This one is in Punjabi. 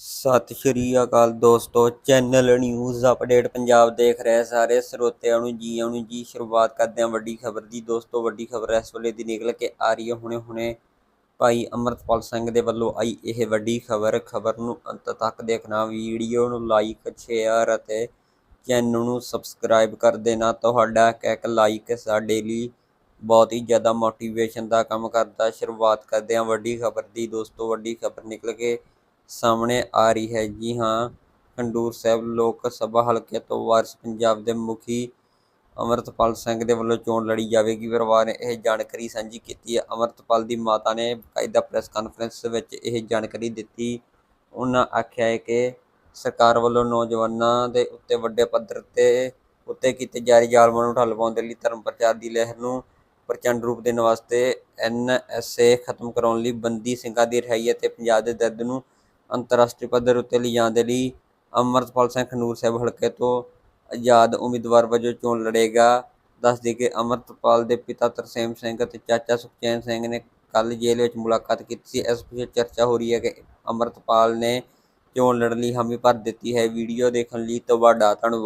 ਸਤਿ ਸ਼੍ਰੀ ਅਕਾਲ ਦੋਸਤੋ ਚੈਨਲ ਨਿਊਜ਼ ਅਪਡੇਟ ਪੰਜਾਬ ਦੇਖ ਰਹੇ ਸਾਰੇ ਸਰੋਤਿਆਂ ਨੂੰ ਜੀ ਆਉਣ ਨੂੰ ਜੀ। ਸ਼ੁਰੂਆਤ ਕਰਦੇ ਹਾਂ ਵੱਡੀ ਖਬਰ ਦੀ। ਦੋਸਤੋ, ਵੱਡੀ ਖਬਰ ਇਸ ਵੇਲੇ ਦੀ ਨਿਕਲ ਕੇ ਆ ਰਹੀ ਹੈ। ਹੁਣੇ ਹੁਣੇ ਭਾਈ ਅਮਰਤਪਾਲ ਸਿੰਘ ਦੇ ਵੱਲੋਂ ਆਈ ਇਹ ਵੱਡੀ ਖਬਰ। ਖਬਰ ਨੂੰ ਅੰਤ ਤੱਕ ਦੇਖਣਾ, ਵੀਡੀਓ ਨੂੰ ਲਾਈਕ ਸ਼ੇਅਰ ਅਤੇ ਚੈਨਲ ਨੂੰ ਸਬਸਕ੍ਰਾਈਬ ਕਰ ਦੇਣਾ। ਤੁਹਾਡਾ ਇੱਕ ਇੱਕ ਲਾਈਕ ਸਾਡੇ ਲਈ ਬਹੁਤ ਹੀ ਜ਼ਿਆਦਾ ਮੋਟੀਵੇਸ਼ਨ ਦਾ ਕੰਮ ਕਰਦਾ। ਸ਼ੁਰੂਆਤ ਕਰਦੇ ਹਾਂ ਵੱਡੀ ਖਬਰ ਦੀ। ਦੋਸਤੋ, ਵੱਡੀ ਖਬਰ ਨਿਕਲ ਕੇ ਸਾਹਮਣੇ ਆ ਰਹੀ ਹੈ। ਜੀ ਹਾਂ, ਖੰਡੂਰ ਸਾਹਿਬ ਲੋਕ ਸਭਾ ਹਲਕੇ ਤੋਂ ਵਾਰਿਸ ਪੰਜਾਬ ਦੇ ਮੁਖੀ ਅਮਰਤਪਾਲ ਸਿੰਘ ਦੇ ਵੱਲੋਂ ਚੋਣ ਲੜੀ ਜਾਵੇਗੀ। ਪਰਿਵਾਰ ਨੇ ਇਹ ਜਾਣਕਾਰੀ ਸਾਂਝੀ ਕੀਤੀ ਹੈ। ਅਮਰਤਪਾਲ ਦੀ ਮਾਤਾ ਨੇ ਬਕਾਇਦਾ ਪ੍ਰੈਸ ਕਾਨਫਰੰਸ ਵਿੱਚ ਇਹ ਜਾਣਕਾਰੀ ਦਿੱਤੀ। ਉਹਨਾਂ ਆਖਿਆ ਹੈ ਕਿ ਸਰਕਾਰ ਵੱਲੋਂ ਨੌਜਵਾਨਾਂ ਦੇ ਉੱਤੇ ਵੱਡੇ ਪੱਧਰ ਤੇ ਉੱਤੇ ਕੀਤੇ ਜਾਰੀ ਜ਼ਾਲਮਾਂ ਨੂੰ ਠੱਲ ਪਾਉਣ ਦੇ ਲਈ ਧਰਮ ਪ੍ਰਚਾਰ ਦੀ ਲਹਿਰ ਨੂੰ ਪ੍ਰਚੰਡ ਰੂਪ ਦੇਣ ਵਾਸਤੇ ਐਨਐਸਏ ਖਤਮ ਕਰਾਉਣ ਲਈ ਬੰਦੀ ਸਿੰਘਾਂ ਦੀ ਰਿਹਾਈ ਅਤੇ ਪੰਜਾਬ ਦੇ ਦਰਦ ਨੂੰ ਅੰਤਰਰਾਸ਼ਟਰੀ ਪੱਧਰ ਉੱਤੇ ਲਿਜਾਣ ਦੇ ਲਈ ਅਮਰਤਪਾਲ ਸਿੰਘ ਖਨੂਰ ਸਾਹਿਬ ਹਲਕੇ ਤੋਂ ਆਜ਼ਾਦ ਉਮੀਦਵਾਰ ਵਜੋਂ ਚੋਣ ਲੜੇਗਾ। ਦੱਸ ਦੇ ਕਿ ਅਮਰਤਪਾਲ ਦੇ ਪਿਤਾ ਤਰਸੇਮ ਸਿੰਘ ਅਤੇ ਚਾਚਾ ਸੁਖਚੈਨ ਸਿੰਘ ਨੇ ਕੱਲ ਜੇਲ੍ਹ ਵਿੱਚ ਮੁਲਾਕਾਤ ਕੀਤੀ ਸੀ। ਇਸ ਪਿੱਛੇ ਚਰਚਾ ਹੋ ਰਹੀ ਹੈ ਕਿ ਅਮਰਤਪਾਲ ਨੇ ਚੋਣ ਲੜਨ ਲਈ ਹਾਮੀ ਭਰ ਦਿੱਤੀ ਹੈ। ਵੀਡੀਓ ਦੇਖਣ ਲਈ ਤੁਹਾਡਾ ਧੰਨਵਾਦ।